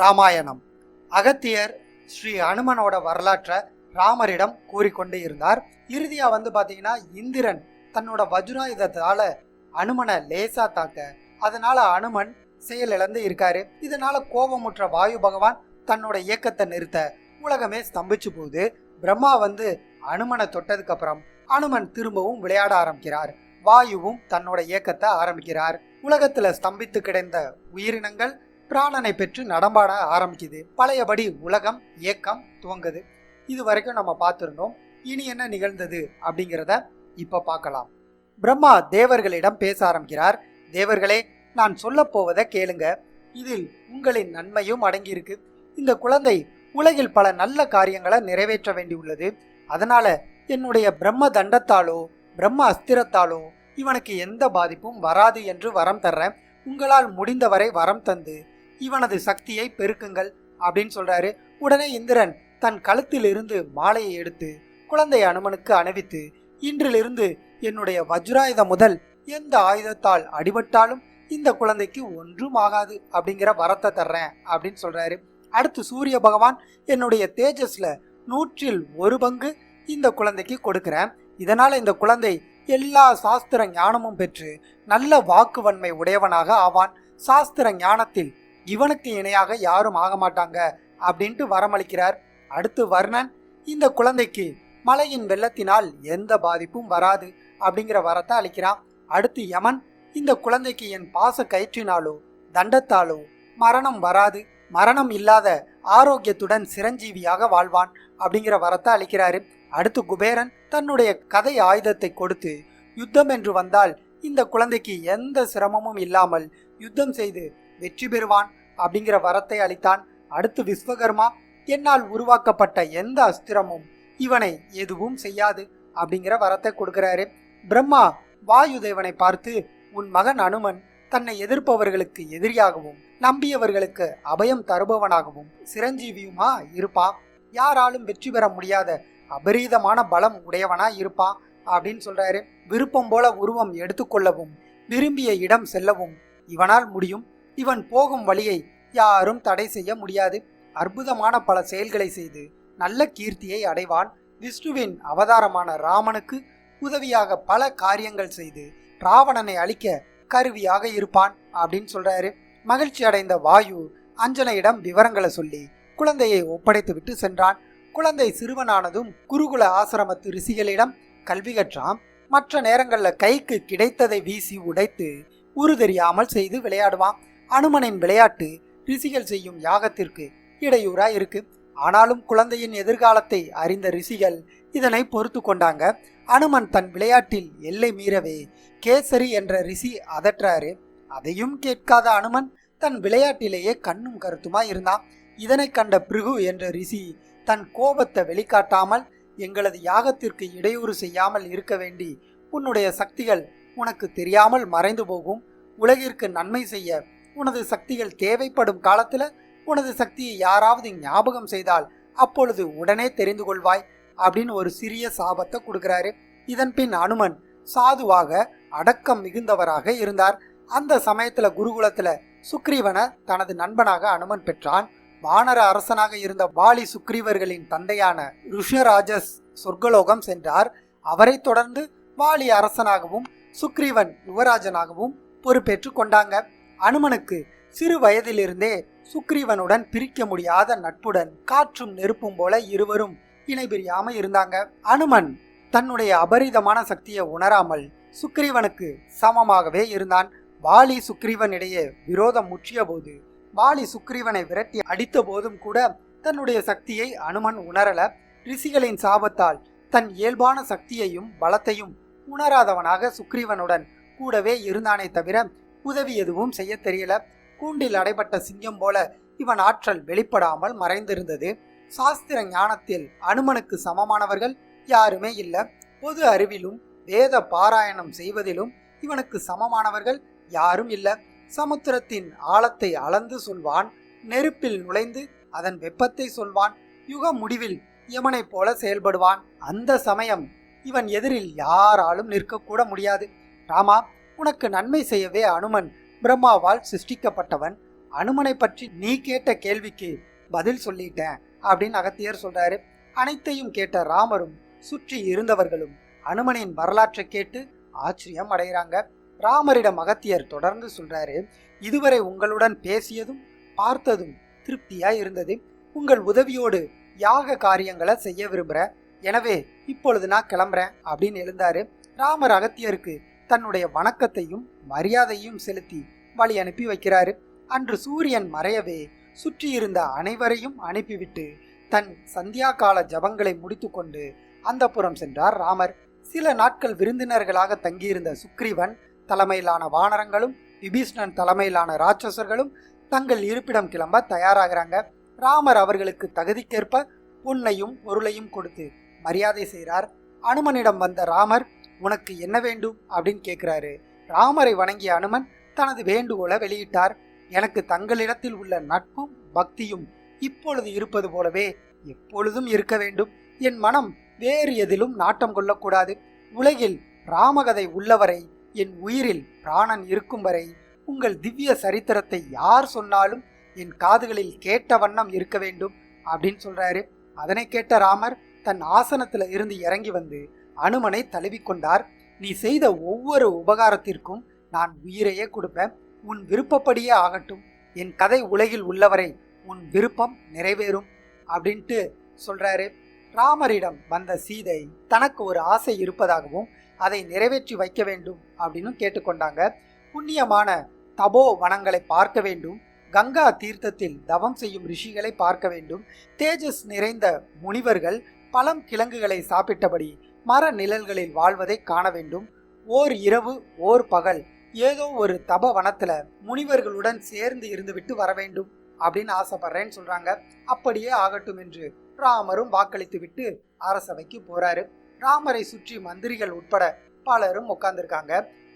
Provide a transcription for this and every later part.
ராமாயணம். அகத்தியர் ஸ்ரீ அனுமனோட வரலாற்றை ராமரிடம் கூறிக்கொண்டு இருந்தார். இறுதியாக வந்து பார்த்தீங்கன்னா இந்திரன் தன்னோட வஜ்ராயுதத்தால அனுமனை லேசா தாக்க அதனால அனுமன் செயலிழந்து இருக்காரு. இதனால கோபமுற்ற வாயு பகவான் தன்னோட இயக்கத்தை நிறுத்த உலகமே ஸ்தம்பிச்சு போகுது. பிரம்மா வந்து அனுமனை தொட்டதுக்கு அப்புறம் அனுமன் திரும்பவும் விளையாட ஆரம்பிக்கிறார். வாயுவும் தன்னோட இயக்கத்தை ஆரம்பிக்கிறார். உலகத்துல ஸ்தம்பித்து கிடந்த உயிரினங்கள் பிராணனை பெற்று நடமாட ஆரம்பிக்குது. பழையபடி உலகம் இயக்கம் துவங்குது. இது வரைக்கும் நம்ம பார்த்துருந்தோம். இனி என்ன நிகழ்ந்தது அப்படிங்கிறத இப்போ பார்க்கலாம். பிரம்மா தேவர்களிடம் பேச ஆரம்பிக்கிறார். தேவர்களே நான் சொல்ல போவதை கேளுங்க. இதில் உங்களின் நன்மையும் அடங்கியிருக்கு. இந்த குழந்தை உலகில் பல நல்ல காரியங்களை நிறைவேற்ற வேண்டியுள்ளது. அதனால என்னுடைய பிரம்ம தண்டத்தாலோ பிரம்ம அஸ்திரத்தாலோ இவனுக்கு எந்த பாதிப்பும் வராது என்று வரம் தர்றேன். உங்களால் முடிந்தவரை வரம் தந்து இவனது சக்தியை பெருக்குங்கள் அப்படின்னு சொல்றாரு. உடனே இந்திரன் தன் கழுத்திலிருந்து மாலையை எடுத்து குழந்தை அனுமனுக்கு அணிவித்து இன்றிலிருந்து என்னுடைய வஜ்ராயுதம் முதல் எந்த ஆயுதத்தால் அடிபட்டாலும் இந்த குழந்தைக்கு ஒன்றும் ஆகாது அப்படிங்கிற வரத்தை தர்றேன் அப்படின்னு சொல்றாரு. அடுத்து சூரிய பகவான் என்னுடைய தேஜஸ்ல நூற்றில் ஒரு பங்கு இந்த குழந்தைக்கு கொடுக்கிறேன். இதனால இந்த குழந்தை எல்லா சாஸ்திர ஞானமும் பெற்று நல்ல வாக்குவன்மை உடையவனாக ஆவான். சாஸ்திர ஞானத்தில் இவனுக்கு இணையாக யாரும் ஆக மாட்டாங்க அப்படின்ட்டு வரமளிக்கிறார். அடுத்து வர்ணன் இந்த குழந்தைக்கு மலையின் வெள்ளத்தினால் எந்த பாதிப்பும் வராது அப்படிங்கிற வரத்தை அளிக்கிறான். அடுத்து யமன் இந்த குழந்தைக்கு என் பாச கயிற்றினாலோ தண்டத்தாலோ மரணம் வராது மரணம் இல்லாத ஆரோக்கியத்துடன் சிரஞ்சீவியாக வாழ்வான் அப்படிங்கிற வரத்தை அளிக்கிறாரு. அடுத்து குபேரன் தன்னுடைய கதை ஆயுதத்தை கொடுத்து யுத்தம் என்று வந்தால் இந்த குழந்தைக்கு எந்த சிரமமும் இல்லாமல் யுத்தம் செய்து வெற்றி பெறுவான். அப்படிங்கிற வரத்தை அளித்தான். அடுத்து விஸ்வகர்மா என்னால் உருவாக்கப்பட்ட எந்த அஸ்திரமும் இவனை எதுவும் செய்யாது அப்படிங்கிற வரத்தை கொடுக்கிறாரு. பிரம்மா வாயுதேவனை பார்த்து உன் மகன் அனுமன் தன்னை எதிர்ப்பவர்களுக்கு எதிரியாகவும் நம்பியவர்களுக்கு அபயம் தருபவனாகவும் சிரஞ்சீவியுமா இருப்பான் யாராலும் வெற்றி பெற முடியாத அபரீதமான பலம் உடையவனா இருப்பான் அப்படின்னு சொல்றாரு. விருப்பம் போல உருவம் எடுத்துக்கொள்ளவும் விரும்பிய இடம் செல்லவும் இவனால் முடியும். இவன் போகும் வழியை யாரும் தடை செய்ய முடியாது. அற்புதமான பல செயல்களை செய்து நல்ல கீர்த்தியை அடைவான். விஷ்ணுவின் அவதாரமான ராமனுக்கு உதவியாக பல காரியங்கள் செய்து ராவணனை அழிக்க கருவியாக இருப்பான் அப்படின்னு சொல்றாரு. மகிழ்ச்சி அடைந்த வாயு அஞ்சனையிடம் விவரங்களை சொல்லி குழந்தையை ஒப்படைத்து விட்டு சென்றான். குழந்தை சிறுவனானதும் குருகுல ஆசிரமத்து ரிஷிகளிடம் கல்வி கற்றான். மற்ற நேரங்களில் கைக்கு கிடைத்ததை வீசி உடைத்து உரு தெரியாமல் செய்து விளையாடுவான். அனுமனின் விளையாட்டு ரிஷிகள் செய்யும் யாகத்திற்கு இடையூறா இருக்கு. ஆனாலும் குழந்தையின் எதிர்காலத்தை அறிந்த ரிஷிகள் இதனை பொறுத்து கொண்டாங்க. அனுமன் தன் விளையாட்டில் எல்லை மீறவே கேசரி என்ற ரிஷி அதற்றாரு. அதையும் கேட்காத அனுமன் தன் விளையாட்டிலேயே கண்ணும் கருத்துமா இருந்தான். இதனை கண்ட பிருகு என்ற ரிஷி தன் கோபத்தை வெளிக்காட்டாமல் எங்களது யாகத்திற்கு இடையூறு செய்யாமல் இருக்க வேண்டி உன்னுடைய சக்திகள் உனக்கு தெரியாமல் மறைந்து போகும். உலகிற்கு நன்மை செய்ய உனது சக்திகள் தேவைப்படும் காலத்தில் உனது சக்தியை யாராவது ஞாபகம் செய்தால் அப்பொழுது உடனே தெரிந்து கொள்வாய் அப்படின்னு ஒரு சிறிய சாபத்தை கொடுக்கிறாரு. இதன் பின் அனுமன் சாதுவாக அடக்கம் மிகுந்தவராக இருந்தார். அந்த சமயத்துல குருகுலத்துல சுக்ரீவனை தனது நண்பனாக அனுமன் பெற்றான். வானர அரசனாக இருந்த வாலி சுக்ரீவர்களின் தந்தையான ருஷ்யராஜஸ் சொர்க்கலோகம் சென்றார். அவரைத் தொடர்ந்து வாலி அரசனாகவும் சுக்ரீவன் யுவராஜனாகவும் பொறுப்பேற்று கொண்டாங்க. அனுமனுக்கு சிறு வயதிலிருந்தே சுக்ரீவனுடன் பிரிக்க முடியாத நட்புடன் காற்றும் நெருப்பும் போல இருவரும் இணைபிரியாம இருந்தாங்க. அனுமன் தன்னுடைய அபரிதமான சக்தியை உணராமல் சுக்ரீவனுக்கு சமமாகவே இருந்தான். வாலி சுக்ரீவன் இடையே விரோதம் முற்றிய போது வாலி சுக்ரீவனை விரட்டி அடித்த போதும் கூட தன்னுடைய சக்தியை அனுமன் உணரல. ரிஷிகளின் சாபத்தால் தன் இயல்பான சக்தியையும் பலத்தையும் உணராதவனாக சுக்ரீவனுடன் கூடவே இருந்தானே தவிர உதவி எதுவும் செய்ய தெரியல. கூண்டில் அடைபட்ட சிங்கம் போல இவன் ஆற்றல் வெளிப்படாமல் மறைந்திருந்தது. சாஸ்திர ஞானத்தில் அனுமனுக்கு சமமானவர்கள் யாருமே இல்லை. பொது அறிவிலும் வேத பாராயணம் செய்வதிலும் இவனுக்கு சமமானவர்கள் யாரும் இல்லை. சமுத்திரத்தின் ஆழத்தை அளந்து சொல்வான் நெருப்பில் நுழைந்து அதன் வெப்பத்தை சொல்வான் யுக முடிவில் யமனைப் போல செயல்படுவான். அந்த சமயம் இவன் எதிரில் யாராலும் நிற்கக்கூட முடியாது. ராமா உனக்கு நன்மை செய்யவே அனுமன். பிரம்மாவால் சிருஷ்டிக்கப்பட்டவன். அனுமனை பற்றி நீ கேட்ட கேள்விக்கு பதில் சொல்லிட்டேன் அப்படின்னு அகத்தியர் சொல்றாரு. அனைத்தையும் கேட்ட ராமரும் சுற்றி இருந்தவர்களும் அனுமனின் வரலாற்றை கேட்டு ஆச்சரியம் அடைகிறாங்க. ராமரிடம் அகத்தியர் தொடர்ந்து சொல்றாரு இதுவரை உங்களுடன் பேசியதும் பார்த்ததும் திருப்தியா இருந்தது. உங்கள் உதவியோடு யாக காரியங்களை செய்ய விரும்புற. எனவே இப்பொழுது நான் கிளம்புறேன் அப்படின்னு எழுந்தாரு. ராமர் அகத்தியருக்கு தன்னுடைய வணக்கத்தையும் மரியாதையும் செலுத்தி வழி அனுப்பி வைக்கிறாரு. அன்று சூரியன் மறையவே சுற்றியிருந்த அனைவரையும் அனுப்பிவிட்டு தன் சந்தியா கால ஜபங்களை முடித்துக்கொண்டு அந்த புறம் சென்றார் ராமர். சில நாட்கள் விருந்தினர்களாக தங்கியிருந்த சுக்ரீவன் தலைமையிலான வானரங்களும் விபீஷ்ணன் தலைமையிலான ராட்சசர்களும் தங்கள் இருப்பிடம் கிளம்ப தயாராகிறாங்க. ராமர் அவர்களுக்கு தகுதிக்கேற்ப பொன்னையும் பொருளையும் கொடுத்து மரியாதை செய்கிறார். அனுமனிடம் வந்த ராமர் உனக்கு என்ன வேண்டும்? அப்படின்னு கேட்கிறாரு ராமரை வணங்கிய அனுமன் தனது வேண்டுகோளை வெளியிட்டார். எனக்கு தங்களிடத்தில் உள்ள நட்பும் பக்தியும் இப்பொழுது இருப்பது போலவே எப்பொழுதும் இருக்க வேண்டும். என் மனம் வேறு எதிலும் நாட்டம் கொள்ளக்கூடாது. உலகில் ராமகதை உள்ளவரை என் உயிரில் பிராணன் இருக்கும் வரை உங்கள் திவ்ய சரித்திரத்தை யார் சொன்னாலும் என் காதுகளில் கேட்ட வண்ணம் இருக்க வேண்டும் அப்படின்னு சொல்றாரு. அதனை கேட்ட ராமர் தன் ஆசனத்துல இருந்து இறங்கி வந்து அனுமனை தழுவிக்கொண்டார். நீ செய்த ஒவ்வொரு உபகாரத்திற்கும் நான் உயிரையே கொடுப்பேன். உன் விருப்பப்படியே ஆகட்டும். என் கதை உலகில் உள்ளவரை உன் விருப்பம் நிறைவேறும் அப்படின்ட்டு சொல்றாரு. ராமரிடம் வந்த சீதை தனக்கு ஒரு ஆசை இருப்பதாகவும் அதை நிறைவேற்றி வைக்க வேண்டும் அப்படின்னு கேட்டுக்கொண்டாங்க. புண்ணியமான தபோ வனங்களை பார்க்க வேண்டும். கங்கா தீர்த்தத்தில் தவம் செய்யும் ரிஷிகளை பார்க்க வேண்டும். தேஜஸ் நிறைந்த முனிவர்கள் பழம் கிழங்குகளை சாப்பிட்டபடி மர நிழல்களில் வாழ்வதை காண வேண்டும். ஓர் இரவு ஓர் பகல் ஏதோ ஒரு தப வனத்துல முனிவர்களுடன் சேர்ந்து இருந்துவிட்டு வர வேண்டும் அப்படின்னு ஆசைப்படுறேன்னு சொல்றாங்க. அப்படியே ஆகட்டும் என்று ராமரும் வாக்களித்து விட்டு அரசவைக்கு போறாரு. ராமரை சுற்றி மந்திரிகள் உட்பட பலரும் உட்கார்ந்திருக்காங்க.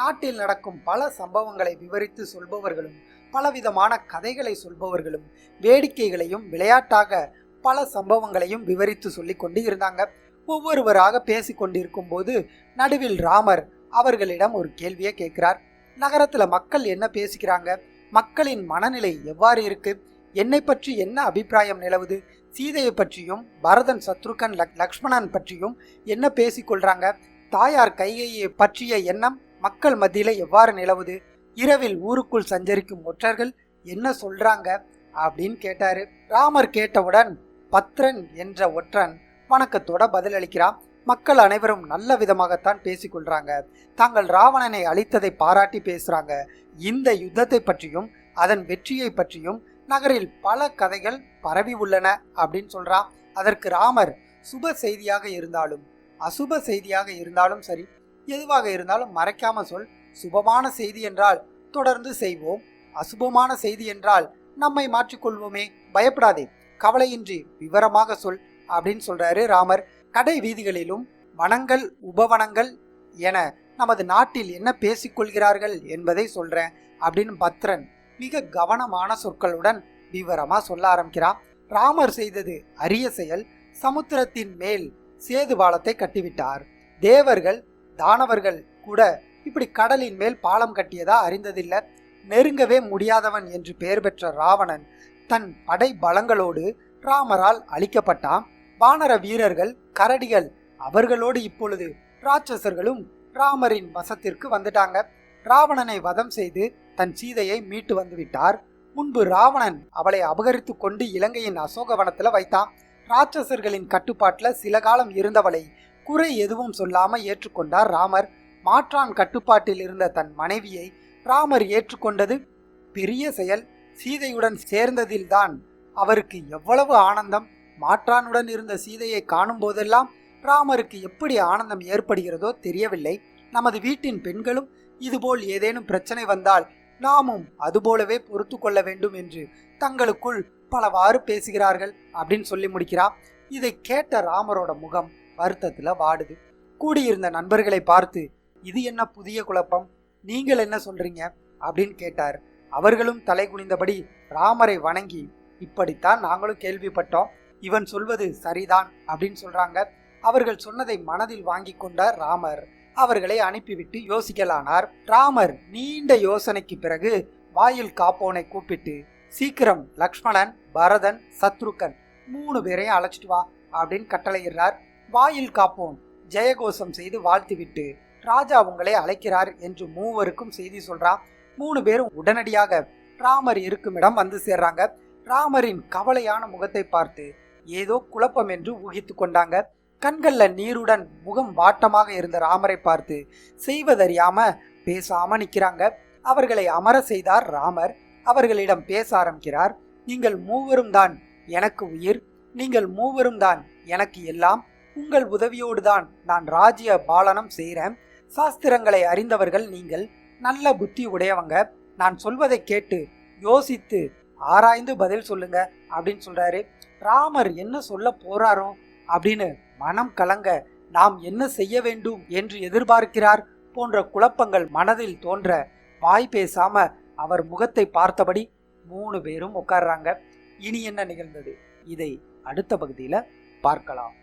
நாட்டில் நடக்கும் பல சம்பவங்களை விவரித்து சொல்பவர்களும் பலவிதமான கதைகளை சொல்பவர்களும் வேடிக்கைகளையும் விளையாட்டாக பல சம்பவங்களையும் விவரித்து சொல்லி கொண்டு இருந்தாங்க. ஒவ்வொருவராக பேசிக்கொண்டிருக்கும் போது நடுவில் ராமர் அவர்களிடம் ஒரு கேள்வியை கேட்கிறார். நகரத்தில் மக்கள் என்ன பேசிக்கிறாங்க? மக்களின் மனநிலை எவ்வாறு இருக்கு? என்னை பற்றி என்ன அபிப்பிராயம் நிலவுது? சீதையை பற்றியும் பரதன் சத்ருகன் லக்- லக்ஷ்மணன் பற்றியும் என்ன பேசிக்கொள்றாங்க? தாயார் கைகையை பற்றிய எண்ணம் மக்கள் மத்தியில் எவ்வாறு நிலவுது? இரவில் ஊருக்குள் சஞ்சரிக்கும் ஒற்றர்கள் என்ன சொல்றாங்க? அப்படின்னு கேட்டாரு. ராமர் கேட்டவுடன் பத்ரன் என்ற ஒற்றன் வணக்கத்தோட பதிலளிக்கிறான் மக்கள் அனைவரும் நல்ல விதமாகத்தான் பேசிக்கொள்றாங்க. தாங்கள் ராவணனை அழித்ததை பாராட்டி பேசுறாங்க. இந்த யுத்தத்தை பற்றியும் அதன் வெற்றியை பற்றியும் நகரில் பல கதைகள் பரவி உள்ளன அப்படின்னு சொல்றான் அதற்கு ராமர் சுப செய்தியாக இருந்தாலும் அசுப செய்தியாக இருந்தாலும் சரி எதுவாக இருந்தாலும் மறைக்காம சொல். சுபமான செய்தி என்றால் தொடர்ந்து செய்வோம். அசுபமான செய்தி என்றால் நம்மை மாற்றிக்கொள்வோமே. பயப்படாதே. கவலையின்றி விவரமாக சொல். அப்படின்னு சொல்றாரு ராமர். கடை வீதிகளிலும் வனங்கள் உபவனங்கள் என நமது நாட்டில் என்ன பேசிக்கொள்கிறார்கள் என்பதை சொல்றேன் அப்படின்னு பத்ரன் மிக கவனமான சொற்களுடன் விவரமா சொல்ல ஆரம்பிக்கிறான். ராமர் செய்தது அரிய செயல். சமுத்திரத்தின் மேல் சேது பாலத்தை கட்டிவிட்டார். தேவர்கள் தானவர்கள் கூட இப்படி கடலின் மேல் பாலம் கட்டியதா அறிந்ததில்லை. நெருங்கவே முடியாதவன் என்று பெயர் பெற்ற ராவணன் தன் படை பலங்களோடு ராமரால் அழிக்கப்பட்டான். வானர வீரர்கள் கரடிகள் அவர்களோடு இப்பொழுது ராட்சசர்களும் ராமரின் வசத்திற்கு வந்துட்டாங்க. ராவணனை வதம் செய்து தன் சீதையை மீட்டு வந்து விட்டார் முன்பு ராவணன் அவளை அபகரித்து கொண்டு இலங்கையின் அசோகவனத்துல வைத்தான். ராட்சசர்களின் கட்டுப்பாட்டில் சில காலம் இருந்தவளை குறை எதுவும் சொல்லாமல் ஏற்றுக்கொண்டார் ராமர். மாற்றான் கட்டுப்பாட்டில் இருந்த தன் மனைவியை ராமர் ஏற்றுக்கொண்டது பெரிய செயல். சீதையுடன் சேர்ந்ததில்தான் அவருக்கு எவ்வளவு ஆனந்தம். மாற்றானுடன் இருந்த சீதையை காணும் போதெல்லாம் ராமருக்கு எப்படி ஆனந்தம் ஏற்படுகிறதோ தெரியவில்லை. நமது வீட்டின் பெண்களும் இதுபோல் ஏதேனும் பிரச்சனை வந்தால் நாமும் அதுபோலவே பொறுத்து கொள்ள வேண்டும் என்று தங்களுக்குள் பலவாறு பேசுகிறார்கள் அப்படின்னு சொல்லி முடிக்கிறா. இதை கேட்ட ராமரோட முகம் வருத்தத்தில் வாடுது. கூடியிருந்த நண்பர்களை பார்த்து இது என்ன புதிய குழப்பம்? நீங்கள் என்ன சொல்றீங்க? அப்படின்னு கேட்டார். அவர்களும் தலை குனிந்தபடி ராமரை வணங்கி இப்படித்தான் நாங்களும் கேள்விப்பட்டோம். இவன் சொல்வது சரிதான் அப்படின்னு சொல்றாங்க. அவர்கள் சொன்னதை மனதில் வாங்கி கொண்டார் ராமர் அவர்களை அனுப்பிவிட்டு யோசிக்கலானார். ராமர் நீண்ட யோசனைக்கு பிறகு வாயில் காப்போனை கூப்பிட்டு சீக்கிரம் லக்ஷ்மணன் பரதன் சத்ருக்கன் மூணு பேரையும் அழைச்சிட்டு வா அப்படின்னு கட்டளையிடுறார். வாயில் காப்போன் ஜெயகோஷம் செய்து வாழ்த்துவிட்டு ராஜா உங்களை அழைக்கிறார் என்று மூவருக்கும் செய்தி சொல்றான். மூணு பேரும் உடனடியாக ராமர் இருக்கும் இடம் வந்து சேர்றாங்க. ராமரின் கவலையான முகத்தை பார்த்து ஏதோ குழப்பம் என்று ஊகித்து கொண்டாங்க. கண்கள்ல நீருடன் முகம் வாட்டமாக இருந்த ராமரை பார்த்து செய்வதறியாம பேசாம நிக்கிறாங்க. அவர்களை அமர செய்தார் ராமர். அவர்களிடம் பேச ஆரம்பிக்கிறார். நீங்கள் மூவரும் தான் எனக்கு உயிர். நீங்கள் மூவரும் தான் எனக்கு எல்லாம். உங்கள் உதவியோடு தான் நான் ராஜ்ய பாலனம் செய்கிறேன் சாஸ்திரங்களை அறிந்தவர்கள் நீங்கள். நல்ல புத்தி உடையவங்க. நான் சொல்வதை கேட்டு யோசித்து ஆராய்ந்து பதில் சொல்லுங்க அப்படின்னு சொல்றாரு. ராமர் என்ன சொல்ல போறாரோ அப்படின்னு மனம் கலங்க நாம் என்ன செய்ய வேண்டும் என்று எதிர்பார்க்கிறார் போன்ற குழப்பங்கள் மனதில் தோன்ற வாய் பேசாம அவர் முகத்தை பார்த்தபடி மூணு பேரும் உட்கார்றாங்க. இனி என்ன நிகழ்ந்தது? இதை அடுத்த பகுதியில் பார்க்கலாம்.